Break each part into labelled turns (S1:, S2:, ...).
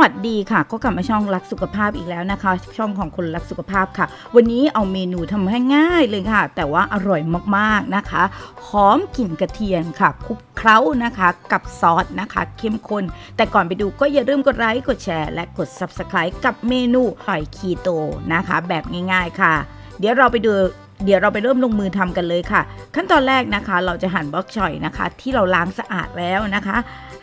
S1: วัสดีค่ะ ก็กลับมาช่องรักสุขภาพอีกแล้วนะคะ ช่องของคนรักสุขภาพค่ะ วันนี้เอาเมนูทำให้ง่ายเลยค่ะ แต่ว่าอร่อยมากๆนะคะหอมกลิ่นกระเทียมค่ะคลุกเคล้านะคะ กับซอสนะคะ เข้มข้นแต่ก่อนไปดูก็อย่าลืมกดไลค์กดแชร์ และกด Subscribe กับเมนูหอยคีโตนะคะ แบบง่ายๆค่ะ เดี๋ยวเราไปดู เดี๋ยวเราไปเริ่มลงมือทำกันเลยค่ะ ขั้นตอนแรกนะคะ เราจะหั่นบล็อกชอยนะคะ ที่เราล้างสะอาดแล้วนะคะ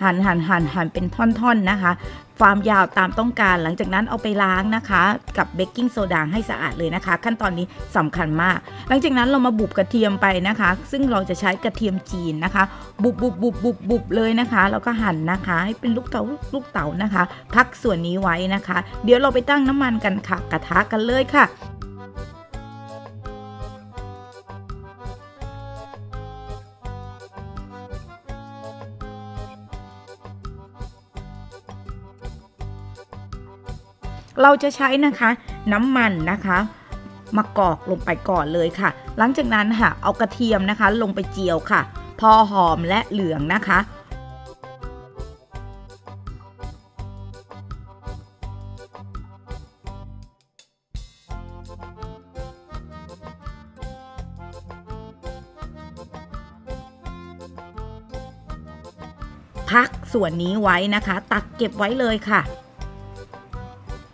S1: หั่นหั่นหั่นหั่นเป็นท่อนๆนะคะความยาวตามต้องการหลังจากนั้นเอาไปล้างนะคะ กับเบกกิ้งโซดาให้สะอาดเลยนะคะ ขั้นตอนนี้สำคัญมาก หลังจากนั้นเรามาบุบกระเทียมไปนะคะ ซึ่งเราจะใช้กระเทียมจีนนะคะ บุบบุบบุบบุบบุบเลยนะคะแล้วก็หั่นนะคะ ให้เป็นลูกเต๋าลูกเต๋านะคะ พักส่วนนี้ไว้นะคะ เดี๋ยวเราไปตั้งน้ำมันกันค่ะ กระทะกันเลยค่ะ เราจะใช้นะคะน้ำมันนะคะมากอกลงไปก่อนเลยค่ะ หลังจากนั้นค่ะ เอากระเทียมนะคะ ลงไปเจียวค่ะ พอหอมและเหลืองนะคะ พักส่วนนี้ไว้นะคะ ตักเก็บไว้เลยค่ะ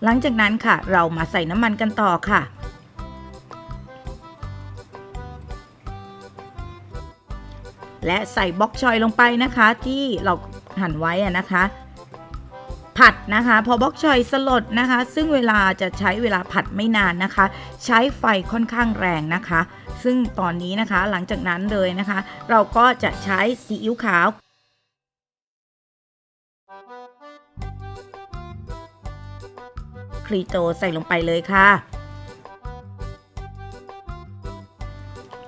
S1: หลังจากนั้นค่ะ เรามาใส่น้ำมันกันต่อค่ะ และใส่บล็อกชอยลงไปนะคะที่เราหั่นไว้นะคะ ผัดนะคะ พอบล็อกชอยสลดนะคะ ซึ่งเวลาจะใช้เวลาผัดไม่นานนะคะ ใช้ไฟค่อนข้างแรงนะคะ ซึ่งตอนนี้นะคะหลังจากนั้นเลยนะคะ เราก็จะใช้ซีอิ๊วขาว ครีโตใส่ลงไปเลยค่ะ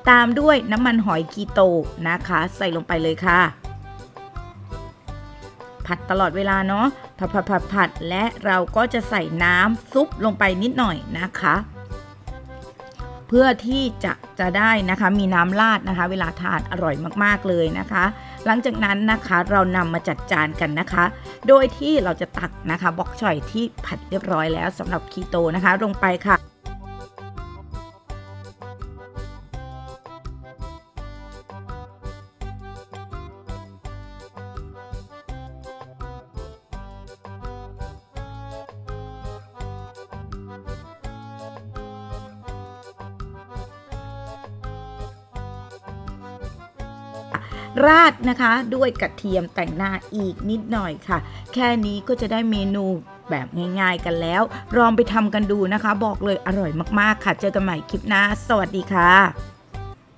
S1: ตามด้วยน้ำมันหอยคีโตนะคะ ใส่ลงไปเลยค่ะ ผัดตลอดเวลาเนาะผัดผัดผัดผัดและเราก็จะใส่น้ำซุปลงไปนิดหน่อยนะคะ เพื่อที่จะจะได้นะคะมีน้ำราดนะคะ เวลาทานอร่อยมากๆเลยนะคะ หลังจากนั้นนะคะเรานำมาจัดจานกันนะคะ โดยที่เราจะตักนะคะบล็อกชอยที่ผัดเรียบร้อยแล้วสำหรับคีโตนะคะลงไปค่ะ ราดนะคะด้วยกระเทียมแต่งหน้าอีกนิดหน่อยค่ะ แค่นี้ก็จะได้เมนูแบบง่ายๆกันแล้ว ลองไปทำกันดูนะคะ บอกเลยอร่อยมากๆค่ะ เจอกันใหม่คลิปหน้า สวัสดีค่ะ